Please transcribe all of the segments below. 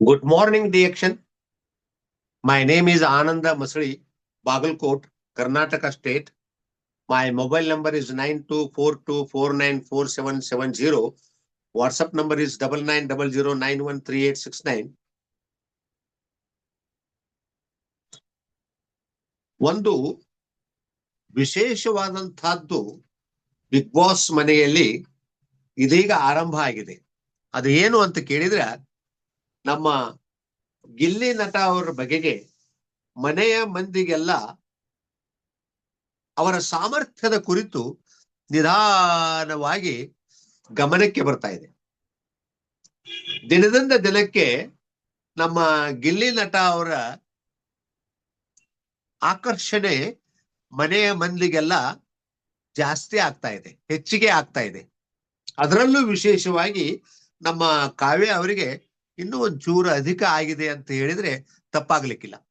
Good morning, Diaction. My name is Ananda Masri, Bagalkot, Karnataka State. My mobile number is nine two four two four nine four seven seven zero. WhatsApp number is double nine double zero nine one three eight six nine. ಒಂದು ವಿಶೇಷವಾದಂತಹದ್ದು big boss ಮನೆಯಲ್ಲಿ ಇದೀಗ ಆರಂಭ ಆಗಿದೆ ಅದು ಏನು ಅಂತ ಕೇಳಿದ್ರೆ ನಮ್ಮ ಗಿಲ್ಲಿ ನಟ ಅವರ ಬಗೆಗೆ ಮನೆಯ ಮಂದಿಗೆಲ್ಲ ಅವರ ಸಾಮರ್ಥ್ಯದ ಕುರಿತು ನಿಧಾನವಾಗಿ ಗಮನಕ್ಕೆ ಬರ್ತಾ ಇದೆ. ದಿನದಿಂದ ದಿನಕ್ಕೆ ನಮ್ಮ ಗಿಲ್ಲಿ ನಟ ಅವರ ಆಕರ್ಷಣೆ ಮನೆಯ ಮಂದಿಗೆಲ್ಲ ಜಾಸ್ತಿ ಆಗ್ತಾ ಇದೆ, ಹೆಚ್ಚಿಗೆ ಆಗ್ತಾ ಇದೆ. ಅದರಲ್ಲೂ ವಿಶೇಷವಾಗಿ ನಮ್ಮ ಕಾವ್ಯ ಅವರಿಗೆ ಇನ್ನೂ ಒಂಚೂರು ಅಧಿಕ ಆಗಿದೆ ಅಂತ ಹೇಳಿದ್ರೆ ತಪ್ಪಾಗ್ಲಿಕ್ಕಿಲ್ಲ.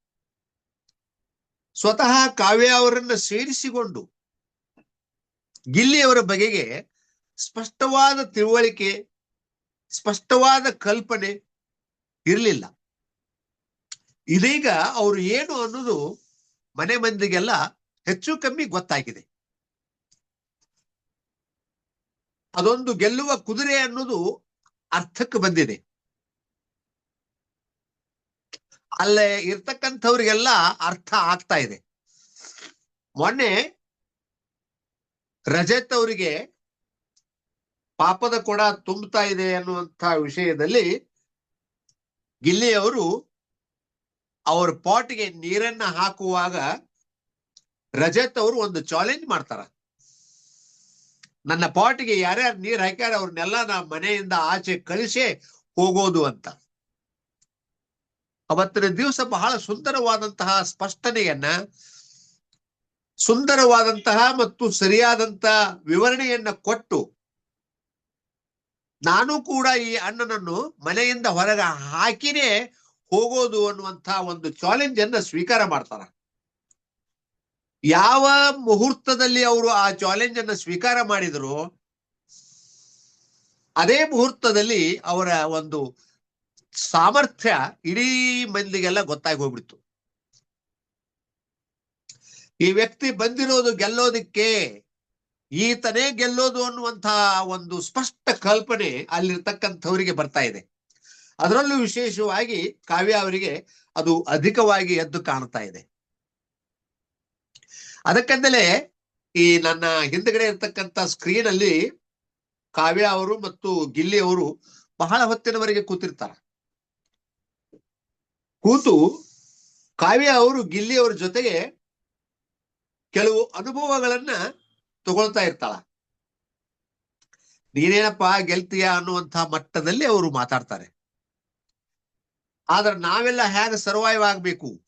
ಸ್ವತಃ ಕಾವ್ಯ ಅವರನ್ನ ಸೇರಿಸಿಕೊಂಡು ಗಿಲ್ಲಿಯವರ ಬಗೆಗೆ ಸ್ಪಷ್ಟವಾದ ತಿಳುವಳಿಕೆ, ಸ್ಪಷ್ಟವಾದ ಕಲ್ಪನೆ ಇರಲಿಲ್ಲ. ಇದೀಗ ಅವರು ಏನು ಅನ್ನೋದು ಮನೆ ಮಂದಿಗೆಲ್ಲ ಹೆಚ್ಚು ಕಮ್ಮಿ ಗೊತ್ತಾಗಿದೆ. ಅದೊಂದು ಗೆಲ್ಲುವ ಕುದುರೆ ಅನ್ನೋದು ಅರ್ಥಕ್ಕೆ ಬಂದಿದೆ. ಅಲ್ಲೇ ಇರ್ತಕ್ಕಂಥವ್ರಿಗೆಲ್ಲ ಅರ್ಥ ಆಗ್ತಾ ಇದೆ. ಮೊನ್ನೆ ರಜತ್ ಅವರಿಗೆ ಪಾಪದ ಕೊಡ ತುಂಬುತ್ತಾ ಇದೆ ಅನ್ನುವಂತ ವಿಷಯದಲ್ಲಿ ಗಿಲ್ಲಿಯವರು ಅವ್ರ ಪಾಟ್ಗೆ ನೀರನ್ನ ಹಾಕುವಾಗ ರಜತ್ ಅವರು ಒಂದು ಚಾಲೆಂಜ್ ಮಾಡ್ತಾರ. ನನ್ನ ಪಾಟ್ಗೆ ಯಾರ್ಯಾರು ನೀರ್ ಹಾಕ್ಯಾರ ಅವ್ರನ್ನೆಲ್ಲ ನಾ ಮನೆಯಿಂದ ಆಚೆ ಕಳಿಸೇ ಹೋಗೋದು ಅಂತ. ಅವತ್ತಿನ ದಿವಸ ಬಹಳ ಸುಂದರವಾದಂತಹ ಸ್ಪಷ್ಟನೆಯನ್ನ, ಸುಂದರವಾದಂತಹ ಮತ್ತು ಸರಿಯಾದಂತಹ ವಿವರಣೆಯನ್ನ ಕೊಟ್ಟು, ನಾನು ಕೂಡ ಈ ಅಣ್ಣನನ್ನು ಮನೆಯಿಂದ ಹೊರಗೆ ಹಾಕಿನೇ ಹೋಗೋದು ಅನ್ನುವಂತಹ ಒಂದು ಚಾಲೆಂಜ್ ಅನ್ನ ಸ್ವೀಕಾರ ಮಾಡ್ತಾರ. ಯಾವ ಮುಹೂರ್ತದಲ್ಲಿ ಅವರು ಆ ಚಾಲೆಂಜ್ ಅನ್ನ ಸ್ವೀಕಾರ ಮಾಡಿದ್ರು, ಅದೇ ಮುಹೂರ್ತದಲ್ಲಿ ಅವರ ಒಂದು ಸಾಮರ್ಥ್ಯ ಇಡೀ ಮಂದಿಗೆಲ್ಲ ಗೊತ್ತಾಗಿ ಹೋಗ್ಬಿಡ್ತು. ಈ ವ್ಯಕ್ತಿ ಬಂದಿರೋದು ಗೆಲ್ಲೋದಿಕ್ಕೆ ಈತನೇ ಗೆಲ್ಲೋದು ಅನ್ನುವಂತಹ ಒಂದು ಸ್ಪಷ್ಟ ಕಲ್ಪನೆ ಅಲ್ಲಿರ್ತಕ್ಕಂಥವರಿಗೆ ಬರ್ತಾ ಇದೆ. ಅದರಲ್ಲೂ ವಿಶೇಷವಾಗಿ ಕಾವ್ಯ ಅವರಿಗೆ ಅದು ಅಧಿಕವಾಗಿ ಎದ್ದು ಕಾಣ್ತಾ ಇದೆ. ಅದಕ್ಕಂದಲೇ ಈ ನನ್ನ ಹಿಂದ್ಗಡೆ ಇರತಕ್ಕಂತ ಸ್ಕ್ರೀನ್ ಅಲ್ಲಿ ಕಾವ್ಯ ಅವರು ಮತ್ತು ಗಿಲ್ಲಿ ಅವರು ಬಹಳ ಹೊತ್ತಿನವರೆಗೆ ಕೂತಿರ್ತಾರ. ಕೂತು ಕಾವ್ಯ ಅವರು, ಗಿಲ್ಲಿ ಅವರ ಜೊತೆಗೆ ಕೆಲವು ಅನುಭವಗಳನ್ನ ತಗೊಳ್ತಾ ಇರ್ತಾಳ. ನೀನೇನಪ್ಪ ಗೆಲ್ತೀಯ ಅನ್ನುವಂತಹ ಮಟ್ಟದಲ್ಲಿ ಅವರು ಮಾತಾಡ್ತಾರೆ. ಆದ್ರೆ ನಾವೆಲ್ಲ ಹೇಗೆ ಸರ್ವೈವ್ ಆಗ್ಬೇಕು?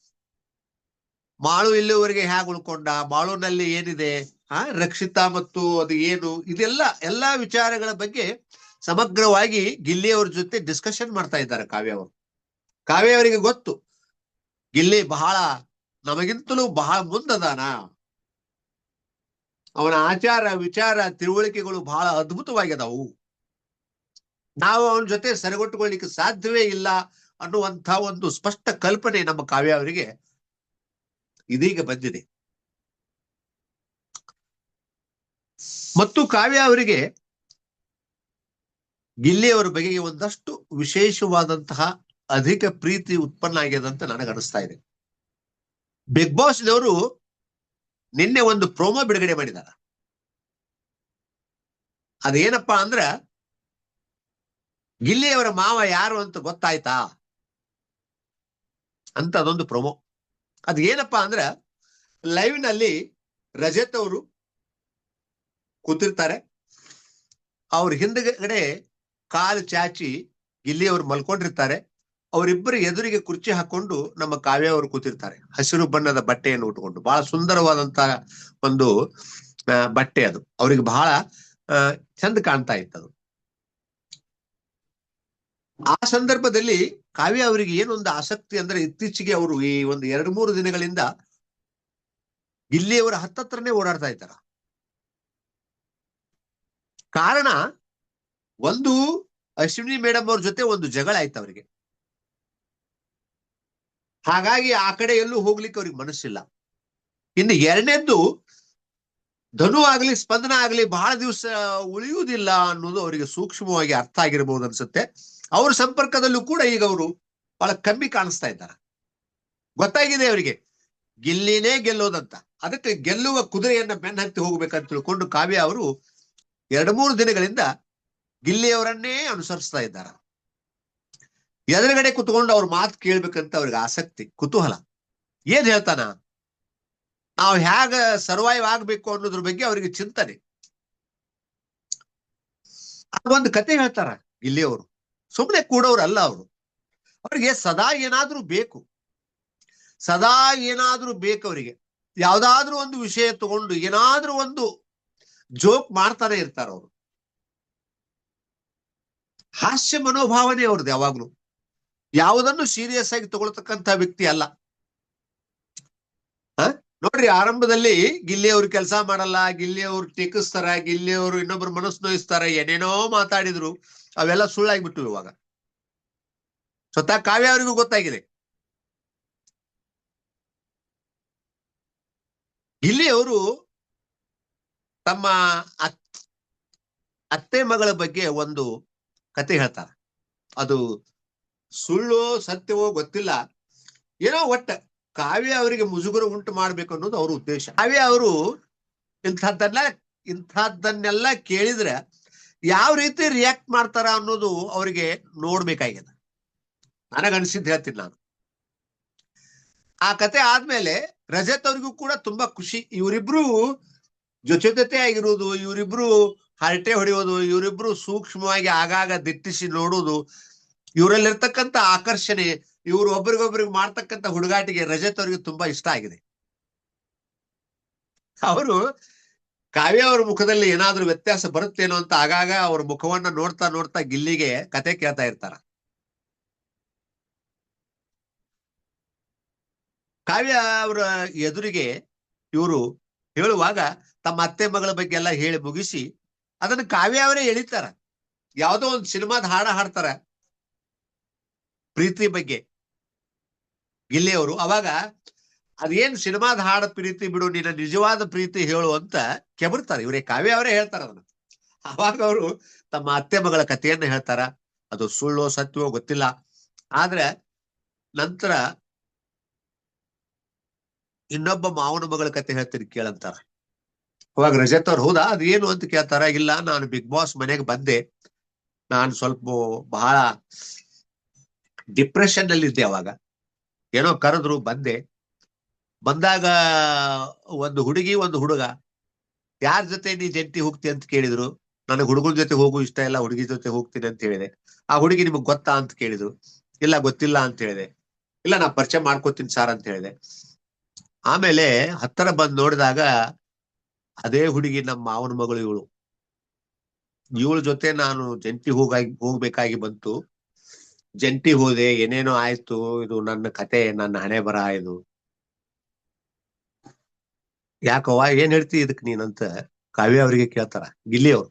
ಮಾಳು ಇಲ್ಲಿವರೆಗೆ ಹೇಗೆ ಉಳ್ಕೊಂಡ? ಮಾಳುನಲ್ಲಿ ಏನಿದೆ? ಆ, ರಕ್ಷಿತಾ ಮತ್ತು ಅದು ಏನು? ಇದೆಲ್ಲ, ಎಲ್ಲಾ ವಿಚಾರಗಳ ಬಗ್ಗೆ ಸಮಗ್ರವಾಗಿ ಗಿಲ್ಲಿ ಅವ್ರ ಜೊತೆ ಡಿಸ್ಕಷನ್ ಮಾಡ್ತಾ ಇದ್ದಾರೆ ಕಾವ್ಯ ಅವರು. ಕಾವ್ಯ ಅವರಿಗೆ ಗೊತ್ತು. ಗಿಲ್ಲಿ ಬಹಳ ನಮಗಿಂತಲೂ ಬಹಳ ಮುಂದದಾನ. ಅವನ ಆಚಾರ, ವಿಚಾರ, ತಿಳುವಳಿಕೆಗಳು ಬಹಳ ಅದ್ಭುತವಾಗಿದಾವು. ನಾವು ಅವನ ಜೊತೆ ಸರಿಗೊಟ್ಟುಕೊಳ್ಳಿಕ್ಕೆ ಸಾಧ್ಯವೇ ಇಲ್ಲ ಅನ್ನುವಂಥ ಒಂದು ಸ್ಪಷ್ಟ ಕಲ್ಪನೆ ನಮ್ಮ ಕಾವ್ಯ ಅವರಿಗೆ ಇದೀಗ ಬಂದಿದೆ. ಮತ್ತು ಕಾವ್ಯ ಅವರಿಗೆ ಗಿಲ್ಲಿಯವರ ಬಗೆಗೆ ಒಂದಷ್ಟು ವಿಶೇಷವಾದಂತಹ ಅಧಿಕ ಪ್ರೀತಿ ಉತ್ಪನ್ನ ಆಗ್ಯದ ಅಂತ ನನಗೆ ಅನಿಸ್ತಾ ಇದೆ. ಬಿಗ್ ಬಾಸ್ ನವರು ನಿನ್ನೆ ಒಂದು ಪ್ರೋಮೋ ಬಿಡುಗಡೆ ಮಾಡಿದಾರ. ಅದೇನಪ್ಪಾ ಅಂದ್ರ, ಗಿಲ್ಲಿಯವರ ಮಾವ ಯಾರು ಅಂತ ಗೊತ್ತಾಯ್ತಾ ಅಂತ ಅದೊಂದು ಪ್ರೊಮೋ ಅದ್ ಏನಪ್ಪಾ ಅಂದ್ರ ಲೈವ್ನಲ್ಲಿ ರಜತ್ ಅವರು ಕೂತಿರ್ತಾರೆ. ಅವ್ರ ಹಿಂದಗಡೆ ಕಾಲು ಚಾಚಿ ಗಿಲ್ಲಿಯವರು ಮಲ್ಕೊಂಡಿರ್ತಾರೆ. ಅವರಿಬ್ಬರು ಎದುರಿಗೆ ಕುರ್ಚಿ ಹಾಕೊಂಡು ನಮ್ಮ ಕಾವ್ಯ ಅವರು ಕೂತಿರ್ತಾರೆ. ಹಸಿರು ಬಣ್ಣದ ಬಟ್ಟೆಯನ್ನು ಉಟ್ಕೊಂಡು ಬಹಳ ಸುಂದರವಾದಂತ ಒಂದು ಬಟ್ಟೆ ಅದು. ಅವರಿಗೆ ಬಹಳ ಚಂದ ಕಾಣ್ತಾ ಇತ್ತದು. ಆ ಸಂದರ್ಭದಲ್ಲಿ ಕಾವ್ಯ ಅವರಿಗೆ ಏನೊಂದು ಆಸಕ್ತಿ ಅಂದ್ರೆ ಇತ್ತೀಚೆಗೆ ಅವರು ಈ ಒಂದು ಎರಡು, ಮೂರು ದಿನಗಳಿಂದ ಇಲ್ಲಿಯವರ ಹತ್ತತ್ರನೇ ಓಡಾಡ್ತಾ ಇದ್ದಾರ. ಕಾರಣ ಒಂದು ಅಶ್ವಿನಿ ಮೇಡಮ್ ಅವ್ರ ಜೊತೆ ಒಂದು ಜಗಳ ಆಯ್ತು ಅವರಿಗೆ. ಹಾಗಾಗಿ ಆ ಕಡೆ ಎಲ್ಲೂ ಹೋಗ್ಲಿಕ್ಕೆ ಅವ್ರಿಗೆ ಮನಸ್ಸಿಲ್ಲ. ಇನ್ನು ಎರಡನೇದ್ದು, ಧನು ಆಗ್ಲಿ, ಸ್ಪಂದನ ಆಗ್ಲಿ ಬಹಳ ದಿವಸ ಉಳಿಯುವುದಿಲ್ಲ ಅನ್ನೋದು ಅವರಿಗೆ ಸೂಕ್ಷ್ಮವಾಗಿ ಅರ್ಥ ಆಗಿರಬಹುದು ಅನ್ಸುತ್ತೆ. ಅವ್ರ ಸಂಪರ್ಕದಲ್ಲೂ ಕೂಡ ಈಗ ಅವರು ಬಹಳ ಕಮ್ಮಿ ಕಾಣಿಸ್ತಾ ಇದ್ದಾರೆ. ಗೊತ್ತಾಗಿದೆ ಅವರಿಗೆ. ಗೆಲ್ಲಿನೇ ಗೆಲ್ಲೋದಂತ. ಅದಕ್ಕೆ ಗೆಲ್ಲುವ ಕುದುರೆಯನ್ನ ಬೆನ್ನ ಹತ್ತಿ ಹೋಗ್ಬೇಕಂತ ತಿಳ್ಕೊಂಡು ಕಾವ್ಯ ಅವರು ಎರಡು ಮೂರು ದಿನಗಳಿಂದ ಗಿಲ್ಲಿಯವರನ್ನೇ ಅನುಸರಿಸ್ತಾ ಇದ್ದಾರೆ. ಎದುರುಗಡೆ ಕುತ್ಕೊಂಡು ಅವ್ರ ಮಾತು ಕೇಳ್ಬೇಕಂತ ಅವ್ರಿಗೆ ಆಸಕ್ತಿ, ಕುತೂಹಲ. ಏನ್ ಹೇಳ್ತಾನ? ನಾವು ಹೇಗ ಸರ್ವೈವ್ ಆಗ್ಬೇಕು ಅನ್ನೋದ್ರ ಬಗ್ಗೆ ಅವರಿಗೆ ಚಿಂತನೆ. ಒಂದು ಕತೆ ಹೇಳ್ತಾರ ಗಿಲ್ಲಿಯವರು ಸುಮ್ಮನೆ ಕೂಡೋರು ಅಲ್ಲ ಅವರು. ಅವ್ರಿಗೆ ಸದಾ ಏನಾದ್ರೂ ಬೇಕು. ಸದಾ ಏನಾದ್ರೂ ಬೇಕು ಅವರಿಗೆ. ಯಾವ್ದಾದ್ರೂ ಒಂದು ವಿಷಯ ತಗೊಂಡು ಏನಾದ್ರೂ ಒಂದು ಜೋಕ್ ಮಾಡ್ತಾನೆ ಇರ್ತಾರ ಅವರು. ಹಾಸ್ಯ ಮನೋಭಾವನೆ ಅವ್ರದ್ದು ಯಾವಾಗ್ಲೂ. ಯಾವುದನ್ನು ಸೀರಿಯಸ್ ಆಗಿ ತಗೊಳ್ತಕ್ಕಂತ ವ್ಯಕ್ತಿ ಅಲ್ಲ. ನೋಡ್ರಿ, ಆರಂಭದಲ್ಲಿ ಗಿಲ್ಲಿಯವರು ಕೆಲಸ ಮಾಡಲ್ಲ ಗಿಲ್ಲಿಯವರು ಟೀಕಿಸ್ತಾರ, ಗಿಲ್ಲಿ ಅವರು ಇನ್ನೊಬ್ರು ಮನಸ್ಸು ನೋಯಿಸ್ತಾರ, ಏನೇನೋ ಮಾತಾಡಿದ್ರು, ಅವೆಲ್ಲ ಸುಳ್ಳಾಗ್ಬಿಟ್ಟು ಇವಾಗ. ಸ್ವತಃ ಕಾವ್ಯ ಅವರಿಗೂ ಗೊತ್ತಾಗಿದೆ. ಗಿಲ್ಲಿಯವರು ತಮ್ಮ ಅತ್- ಅತ್ತೆ ಮಗಳ ಬಗ್ಗೆ ಒಂದು ಕತೆ ಹೇಳ್ತಾರೆ. ಅದು ಸುಳ್ಳು ಸತ್ಯವೋ ಗೊತ್ತಿಲ್ಲ. ಏನೋ ಒಟ್ಟ ಕಾವ್ಯ ಅವರಿಗೆ ಮುಜುಗರ ಉಂಟು ಮಾಡ್ಬೇಕು ಅನ್ನೋದು ಅವ್ರ ಉದ್ದೇಶ. ಕಾವ್ಯ ಅವರು ಇಂಥದ್ದನ್ನ, ಇಂಥದ್ದನ್ನೆಲ್ಲ ಕೇಳಿದ್ರೆ ಯಾವ ರೀತಿ ರಿಯಾಕ್ಟ್ ಮಾಡ್ತಾರ ಅನ್ನೋದು ಅವರಿಗೆ ನೋಡ್ಬೇಕಾಗಿದೆ. ನನಗನ್ಸಿದ್ದು ಹೇಳ್ತೀನಿ ನಾನು. ಆ ಕತೆ ಆದ್ಮೇಲೆ ರಜತ್ ಅವ್ರಿಗೂ ಕೂಡ ತುಂಬಾ ಖುಷಿ. ಇವರಿಬ್ರು ಜೊತೆ ಜೊತೆ ಆಗಿರೋದು ಇವರಿಬ್ರು ಹರಟೆ ಹೊಡೆಯೋದು, ಇವರಿಬ್ರು ಸೂಕ್ಷ್ಮವಾಗಿ ಆಗಾಗ ದಿಟ್ಟಿಸಿ ನೋಡೋದು ಇವರಲ್ಲಿರ್ತಕ್ಕಂಥ ಆಕರ್ಷಣೆ, ಇವರು ಒಬ್ರಿಗೊಬ್ರಿಗೆ ಮಾಡ್ತಕ್ಕಂಥ ಹುಡುಗಾಟಿಗೆ ರಜತ್ ಅವರಿಗೆ ತುಂಬಾ ಇಷ್ಟ ಆಗಿದೆ. ಅವರು ಕಾವ್ಯ ಅವರ ಮುಖದಲ್ಲಿ ಏನಾದ್ರೂ ವ್ಯತ್ಯಾಸ ಬರುತ್ತೇನೋ ಅಂತ ಆಗಾಗ ಅವ್ರ ಮುಖವನ್ನ ನೋಡ್ತಾ ನೋಡ್ತಾ ಗಿಲ್ಲಿಗೆ ಕತೆ ಕೇಳ್ತಾ ಇರ್ತಾರ. ಕಾವ್ಯ ಅವರ ಎದುರಿಗೆ ಇವರು ಹೇಳುವಾಗ ತಮ್ಮ ಅತ್ತೆ ಮಗಳ ಬಗ್ಗೆ ಎಲ್ಲ ಹೇಳಿ ಮುಗಿಸಿ ಅದನ್ನ ಕಾವ್ಯ ಅವರೇ ಎಳಿತಾರ. ಯಾವುದೋ ಒಂದು ಸಿನಿಮಾದ ಹಾಡ ಹಾಡ್ತಾರ. ಪ್ರೀತಿ ಬಗ್ಗೆ. ಇಲ್ಲಿಯವರು ಅವಾಗ, ಅದೇನ್ ಸಿನಿಮಾದ ಹಾಡ ಪ್ರೀತಿ ಬಿಡು, ನಿನ್ನ ನಿಜವಾದ ಪ್ರೀತಿ ಹೇಳು ಅಂತ ಕೆಬರ್ತಾರೆ. ಇವರೇ ಕಾವ್ಯ ಅವರೇ ಹೇಳ್ತಾರ ಅದನ್ನ. ಅವಾಗ ಅವರು ತಮ್ಮ ಅತ್ತೆ ಮಗಳ ಕಥೆಯನ್ನ ಹೇಳ್ತಾರ. ಅದು ಸುಳ್ಳೋ ಸತ್ಯವೋ ಗೊತ್ತಿಲ್ಲ. ಆದ್ರೆ ನಂತರ ಇನ್ನೊಬ್ಬ ಮಾವನ ಮಗಳ ಕತೆ ಹೇಳ್ತೀನಿ ಕೇಳಂತಾರ ಅವಾಗ ರಜತ್ ಅವ್ರು, ಹೌದಾ? ಅದೇನು ಅಂತ ಕೇಳ್ತಾರ? ಇಲ್ಲ, ನಾನು ಬಿಗ್ ಬಾಸ್ ಮನೆಗೆ ಬಂದೆ. ನಾನು ಸ್ವಲ್ಪ ಬಹಳ ಡಿಪ್ರೆಷನ್ ಅಲ್ಲಿ ಇದ್ದೆ ಅವಾಗ. ಏನೋ ಕರೆದ್ರು, ಬಂದೆ. ಬಂದಾಗ ಒಂದು ಹುಡುಗಿ, ಒಂದು ಹುಡುಗ, ಯಾರ ಜೊತೆ ನೀ ಜಂಟಿ ಹೋಗ್ತಿ ಅಂತ ಕೇಳಿದ್ರು? ನನಗೆ ಹುಡುಗನ ಜೊತೆ ಹೋಗು ಇಷ್ಟ ಇಲ್ಲ, ಹುಡುಗಿ ಜೊತೆ ಹೋಗ್ತೀನಿ ಅಂತ ಹೇಳಿದೆ. ಆ ಹುಡುಗಿ ನಿಮಗೆ ಗೊತ್ತಾ ಅಂತ ಕೇಳಿದ್ರು. ಇಲ್ಲ, ಗೊತ್ತಿಲ್ಲ, ಅಂತ ಹೇಳಿದೆ. ಇಲ್ಲ ನಾ ಪರಿಚಯ ಮಾಡ್ಕೋತೀನಿ ಸಾರ್, ಅಂತ ಹೇಳಿದೆ. ಆಮೇಲೆ ಹತ್ತಿರ ಬಂದ್ ನೋಡಿದಾಗ ಅದೇ ಹುಡುಗಿ ನಮ್ಮ ಮಾವನ ಮಗಳು ಇವಳು. ಇವಳ ಜೊತೆ ನಾನು ಜಂಟಿ ಹೋಗಾಗಿ, ಹೋಗ್ಬೇಕಾಗಿ ಬಂತು. ಜಂಟಿ ಹೋದೆ, ಏನೇನೋ ಆಯ್ತು, ಇದು ನನ್ನ ಕತೆ, ನನ್ನ ಹಣೆ ಬರ, ಇದು. ಯಾಕವ್ವ ಏನ್ ಹೇಳ್ತಿ ಇದಕ್ ನೀನಂತ? ಕಾವ್ಯ ಅವರಿಗೆ ಕೇಳ್ತಾರ. ಗಿಲ್ಲಿ ಅವ್ರು.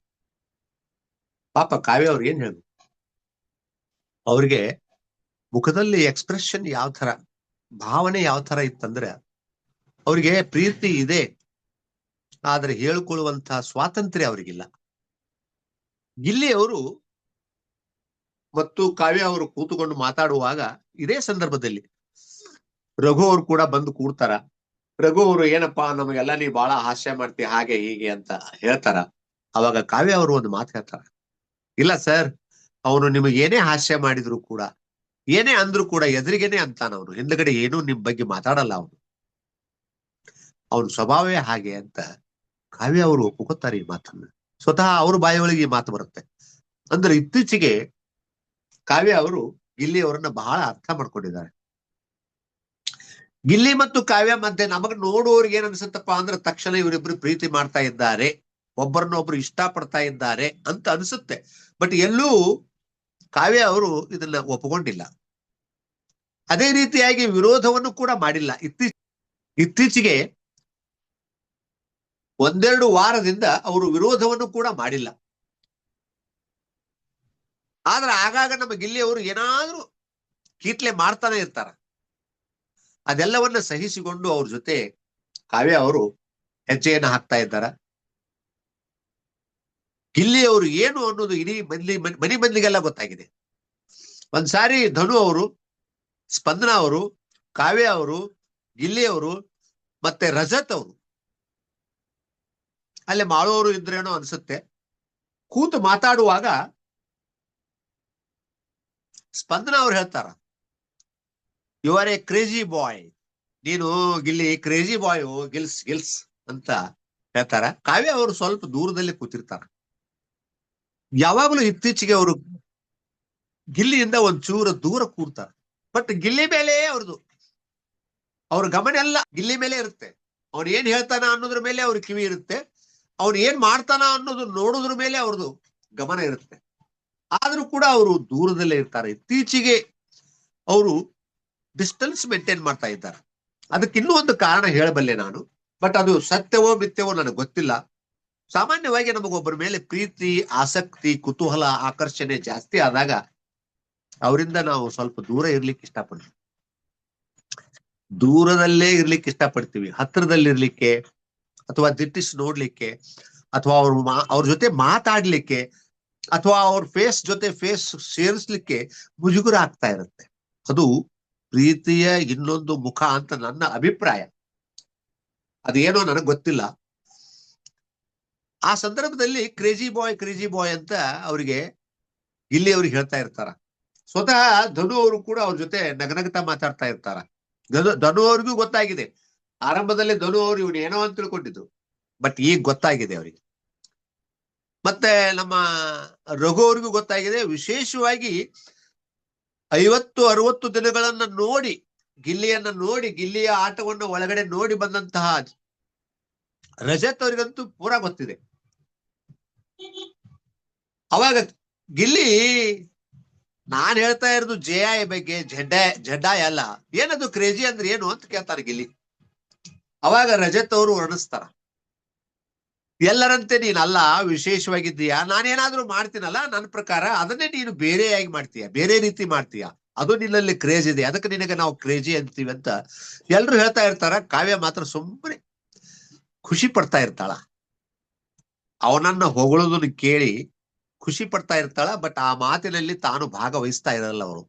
ಪಾಪ ಕಾವ್ಯ ಅವ್ರು ಏನ್ ಹೇಳು ಅವ್ರಿಗೆ ಮುಖದಲ್ಲಿ ಎಕ್ಸ್ಪ್ರೆಷನ್ ಯಾವ ತರ ಭಾವನೆ ಯಾವ ತರ ಇತ್ತಂದ್ರೆ, ಅವ್ರಿಗೆ ಪ್ರೀತಿ ಇದೆ, ಆದ್ರೆ ಹೇಳ್ಕೊಳ್ಳುವಂತ ಸ್ವಾತಂತ್ರ್ಯ ಅವ್ರಿಗಿಲ್ಲ. ಗಿಲ್ಲಿ ಅವರು ಮತ್ತು ಕಾವ್ಯ ಅವರು ಕೂತುಕೊಂಡು ಮಾತಾಡುವಾಗ ಇದೇ ಸಂದರ್ಭದಲ್ಲಿ ರಘು ಅವರು ಕೂಡ ಬಂದು ಕೂಡ್ತಾರ. ರಘು ಅವರು, ಏನಪ್ಪಾ, ನಮಗೆಲ್ಲ ನೀ ಬಹಳ ಹಾಸ್ಯ ಮಾಡ್ತಿ, ಹಾಗೆ, ಹೀಗೆ ಅಂತ ಹೇಳ್ತಾರ. ಅವಾಗ ಕಾವ್ಯ ಅವರು ಒಂದು ಮಾತು ಹೇಳ್ತಾರ. ಇಲ್ಲ ಸರ್, ಅವನು ನಿಮಗೆ ಏನೇ ಹಾಸ್ಯ ಮಾಡಿದ್ರು ಕೂಡ, ಏನೇ ಅಂದ್ರು ಕೂಡ ಎದುರಿಗೇನೆ ಅಂತಾನ ಅವನು. ಹಿಂದ್ಗಡೆ ಏನೂ ನಿಮ್ ಬಗ್ಗೆ ಮಾತಾಡಲ್ಲ ಅವನು. ಅವನ ಸ್ವಭಾವವೇ ಹಾಗೆ ಅಂತ ಕಾವ್ಯ ಅವರು ಒಪ್ಕೋತಾರೆ ಈ ಮಾತನ್ನ. ಸ್ವತಃ ಅವ್ರ ಬಾಯಿಯೊಳಗೆ ಈ ಮಾತು ಬರುತ್ತೆ. ಅಂದ್ರೆ ಇತ್ತೀಚೆಗೆ ಕಾವ್ಯ ಅವರು ಗಿಲ್ಲಿ ಅವರನ್ನ ಬಹಳ ಅರ್ಥ ಮಾಡ್ಕೊಂಡಿದ್ದಾರೆ. ಗಿಲ್ಲಿ ಮತ್ತು ಕಾವ್ಯ ಮಧ್ಯೆ ನಮಗ್ ನೋಡುವವ್ರಿಗೆ ಏನ್ ಅನ್ಸುತ್ತಪ್ಪ ಅಂದ್ರೆ ತಕ್ಷಣ ಇವರಿಬ್ರು ಪ್ರೀತಿ ಮಾಡ್ತಾ ಇದ್ದಾರೆ, ಒಬ್ಬರನ್ನೊಬ್ರು ಇಷ್ಟ ಪಡ್ತಾ ಇದ್ದಾರೆ ಅಂತ ಅನ್ಸುತ್ತೆ. ಬಟ್ ಎಲ್ಲೂ ಕಾವ್ಯ ಅವರು ಇದನ್ನ ಒಪ್ಕೊಂಡಿಲ್ಲ. ಅದೇ ರೀತಿಯಾಗಿ ವಿರೋಧವನ್ನು ಕೂಡ ಮಾಡಿಲ್ಲ. ಇತ್ತೀಚ ಇತ್ತೀಚೆಗೆ ಒಂದೆರಡು ವಾರದಿಂದ ಅವರು ವಿರೋಧವನ್ನು ಕೂಡ ಮಾಡಿಲ್ಲ. ಆದ್ರೆ ಆಗಾಗ ನಮ್ಮ ಗಿಲ್ಲಿ ಅವರು ಏನಾದ್ರೂ ಕೀಟ್ಲೆ ಮಾಡ್ತಾನೆ ಇರ್ತಾರ. ಅದೆಲ್ಲವನ್ನ ಸಹಿಸಿಕೊಂಡು ಅವ್ರ ಜೊತೆ ಕಾವ್ಯ ಅವರು ಹೆಜ್ಜೆಯನ್ನ ಹಾಕ್ತಾ ಇದ್ದಾರ. ಗಿಲ್ಲಿಯವರು ಏನು ಅನ್ನೋದು ಇಡೀ ಮಂದಿ ಮನಿ ಮಂದಿಗೆಲ್ಲ ಗೊತ್ತಾಗಿದೆ. ಒಂದ್ಸಾರಿ ಧನು ಅವರು, ಸ್ಪಂದನ ಅವರು, ಕಾವ್ಯ ಅವರು ಗಿಲ್ಲಿಯವರು ಮತ್ತೆ ರಜತ್ ಅವರು. ಅಲ್ಲಿ ಮಾಡುವವರು ಇದ್ರೇನೋ ಅನ್ಸುತ್ತೆ. ಕೂತು ಮಾತಾಡುವಾಗ ಸ್ಪಂದನ ಅವ್ರು ಹೇಳ್ತಾರ. You are a crazy boy ನೀನು ಗಿಲ್ಲಿ ಕ್ರೇಜಿ ಬಾಯ್ ಗಿಲ್ಸ್ ಗಿಲ್ಸ್ ಅಂತ ಹೇಳ್ತಾರ. ಕಾವ್ಯ ಅವರು ಸ್ವಲ್ಪ ದೂರದಲ್ಲಿ ಕೂತಿರ್ತಾರ. ಯಾವಾಗಲೂ ಇತ್ತೀಚೆಗೆ ಅವರು ಗಿಲ್ಲಿಯಿಂದ ಒಂದ್ ಚೂರ ದೂರ ಕೂರ್ತಾರ. ಬಟ್ ಗಿಲ್ಲಿ ಮೇಲೆ ಅವ್ರದ್ದು ಅವ್ರ ಗಮನ ಎಲ್ಲ ಗಿಲ್ಲಿ ಮೇಲೆ ಇರುತ್ತೆ. ಅವ್ನು ಏನ್ ಹೇಳ್ತಾನ ಅನ್ನೋದ್ರ ಮೇಲೆ ಅವ್ರ ಕಿವಿ ಇರುತ್ತೆ. ಅವ್ನು ಏನ್ ಮಾಡ್ತಾನ ಅನ್ನೋದು ನೋಡೋದ್ರ ಮೇಲೆ ಅವ್ರದ್ದು ಗಮನ ಇರುತ್ತೆ. ಆದ್ರೂ ಕೂಡ ಅವರು ದೂರದಲ್ಲೇ ಇರ್ತಾರೆ. ಇತ್ತೀಚೆಗೆ ಅವರು ಡಿಸ್ಟೆನ್ಸ್ ಮೇಂಟೈನ್ ಮಾಡ್ತಾ ಇದ್ದಾರೆ. ಅದಕ್ಕೆ ಇನ್ನೂ ಒಂದು ಕಾರಣ ಹೇಳಬಲ್ಲೆ ನಾನು. ಬಟ್ ಅದು ಸತ್ಯವೋ ಮಿಥ್ಯವೋ ನನಗೆ ಗೊತ್ತಿಲ್ಲ. ಸಾಮಾನ್ಯವಾಗಿ ನಮಗೊಬ್ಬರ ಮೇಲೆ ಪ್ರೀತಿ, ಆಸಕ್ತಿ, ಕುತೂಹಲ, ಆಕರ್ಷಣೆ ಜಾಸ್ತಿ ಆದಾಗ ಅವರಿಂದ ನಾವು ಸ್ವಲ್ಪ ದೂರ ಇರ್ಲಿಕ್ಕೆ ಇಷ್ಟಪಡ್ತೀವಿ. ದೂರದಲ್ಲೇ ಇರ್ಲಿಕ್ಕೆ ಇಷ್ಟಪಡ್ತೀವಿ. ಹತ್ತಿರದಲ್ಲಿ ಇರ್ಲಿಕ್ಕೆ ಅಥವಾ ದಿಟ್ಟಿಸಿ ನೋಡ್ಲಿಕ್ಕೆ ಅಥವಾ ಅವ್ರ ಅವ್ರ ಜೊತೆ ಮಾತಾಡ್ಲಿಕ್ಕೆ ಅಥವಾ ಅವ್ರ ಫೇಸ್ ಜೊತೆ ಫೇಸ್ ಸೇರಿಸ್ಲಿಕ್ಕೆ ಮುಜುಗುರ ಆಗ್ತಾ ಇರುತ್ತೆ. ಅದು ಪ್ರೀತಿಯ ಇನ್ನೊಂದು ಮುಖ ಅಂತ ನನ್ನ ಅಭಿಪ್ರಾಯ. ಅದೇನೋ ನನಗೆ ಗೊತ್ತಿಲ್ಲ. ಆ ಸಂದರ್ಭದಲ್ಲಿ ಕ್ರೇಜಿ ಬಾಯ್ ಕ್ರೇಜಿ ಬಾಯ್ ಅಂತ ಅವರಿಗೆ ಇಲ್ಲಿ ಅವ್ರಿಗೆ ಹೇಳ್ತಾ ಇರ್ತಾರ. ಸ್ವತಃ ಧನು ಅವರು ಕೂಡ ಅವ್ರ ಜೊತೆ ನಗನಗತಾ ಮಾತಾಡ್ತಾ ಇರ್ತಾರ. ಧನು ಧನು ಅವ್ರಿಗೂ ಗೊತ್ತಾಗಿದೆ. ಆರಂಭದಲ್ಲಿ ಧನು ಅವರು ಇವನು ಏನೋ ಅಂತ ತಿಳ್ಕೊಂಡಿದ್ರು. ಬಟ್ ಈಗ ಗೊತ್ತಾಗಿದೆ ಅವರಿಗೆ. ಮತ್ತೆ ನಮ್ಮ ರಘು ಅವ್ರಿಗೂ ಗೊತ್ತಾಗಿದೆ, ವಿಶೇಷವಾಗಿ ಐವತ್ತು, ಅರವತ್ತು ದಿನಗಳನ್ನ ನೋಡಿ, ಗಿಲ್ಲಿಯನ್ನ ನೋಡಿ, ಗಿಲ್ಲಿಯ ಆಟವನ್ನು ಒಳಗಡೆ ನೋಡಿ ಬಂದಂತಹ ರಜತ್ ಅವರಿಗಂತೂ ಪೂರಾ ಗೊತ್ತಿದೆ. ಅವಾಗ ಗಿಲ್ಲಿ, ನಾನ್ ಹೇಳ್ತಾ ಇರೋದು ಜೆ ಬಗ್ಗೆ ಜಡ್ಡ ಜಡ್ಡಾಯ ಅಲ್ಲ. ಏನದು ಕ್ರೇಜಿ ಅಂದ್ರೆ ಏನು ಅಂತ ಕೇಳ್ತಾರೆ ಗಿಲ್ಲಿ. ಅವಾಗ ರಜತ್ ಅವರು ವರ್ಣಿಸ್ತಾರ. ಎಲ್ಲರಂತೆ ನೀನಲ್ಲ ವಿಶೇಷವಾಗಿದ್ದೀಯಾ? ನಾನೇನಾದ್ರೂ ಮಾಡ್ತೀನಲ್ಲ, ನನ್ನ ಪ್ರಕಾರ ಅದನ್ನೇ ನೀನು ಬೇರೆಯಾಗಿ ಮಾಡ್ತೀಯ? ಬೇರೆ ರೀತಿ ಮಾಡ್ತೀಯ? ಅದು ನಿನ್ನಲ್ಲಿ ಕ್ರೇಜ್ ಇದೆ. ಅದಕ್ಕೆ ನಿನಗೆ ನಾವು ಕ್ರೇಜಿ ಅಂತೀವಿ ಅಂತ ಎಲ್ರು ಹೇಳ್ತಾ ಇರ್ತಾರ. ಕಾವ್ಯ ಮಾತ್ರ ಸುಮ್ಮನೆ ಖುಷಿ ಪಡ್ತಾ ಇರ್ತಾಳ. ಅವನನ್ನ ಹೊಗಳೋದನ್ನ ಕೇಳಿ ಖುಷಿ ಪಡ್ತಾ ಇರ್ತಾಳ ಬಟ್ ಆ ಮಾತಿನಲ್ಲಿ ತಾನು ಭಾಗವಹಿಸ್ತಾ ಇರಲ್ಲ ಅವರು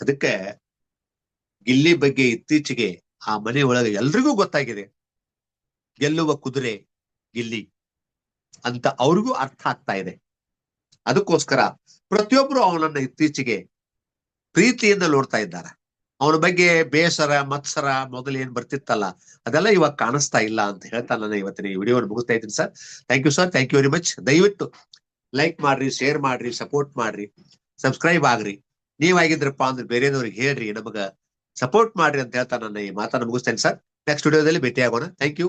ಅದಕ್ಕೆ ಗಿಲ್ಲಿ ಬಗ್ಗೆ ಇತ್ತೀಚೆಗೆ ಆ ಮನೆಯೊಳಗೆ ಎಲ್ರಿಗೂ ಗೊತ್ತಾಗಿದೆ. ಗೆಲ್ಲುವ ಕುದುರೆ ಗಿಲ್ಲಿ ಅಂತ ಅವ್ರಿಗೂ ಅರ್ಥ ಆಗ್ತಾ ಇದೆ. ಅದಕ್ಕೋಸ್ಕರ ಪ್ರತಿಯೊಬ್ರು ಅವನನ್ನ ಇತ್ತೀಚೆಗೆ ಪ್ರೀತಿಯಿಂದ ನೋಡ್ತಾ ಇದ್ದಾರೆ. ಅವನ ಬಗ್ಗೆ ಬೇಸರ, ಮತ್ಸರ, ಮೊದಲು ಏನ್ ಬರ್ತಿತ್ತಲ್ಲ, ಅದೆಲ್ಲ ಇವಾಗ ಕಾಣಿಸ್ತಾ ಇಲ್ಲ ಅಂತ ಹೇಳ್ತಾ ನಾನು ಇವತ್ತಿನ ಈ ವಿಡಿಯೋವನ್ನು ಮುಗಿಸ್ತಾ ಇದ್ದೀನಿ sir. Thank you sir thank you very much ದಯವಿಟ್ಟು ಲೈಕ್ ಮಾಡ್ರಿ ಶೇರ್ ಮಾಡ್ರಿ ಸಪೋರ್ಟ್ ಮಾಡ್ರಿ ಸಬ್ಸ್ಕ್ರೈಬ್ ಆಗ್ರಿ. ನೀವಾಗಿದ್ರಪ್ಪ ಅಂದ್ರೆ ಬೇರೆದವ್ರಿಗೆ ಹೇಳ್ರಿ, ನಮಗ ಸಪೋರ್ಟ್ ಮಾಡ್ರಿ ಅಂತ ಹೇಳ್ತಾ ನನ್ನ ಈ ಮಾತನ್ನು ಮುಗಿಸ್ತೇನೆ ಸರ್. ನೆಕ್ಸ್ಟ್ ವಿಡಿಯೋದಲ್ಲಿ ಭೇಟಿ ಆಗೋಣ ಥ್ಯಾಂಕ್ ಯು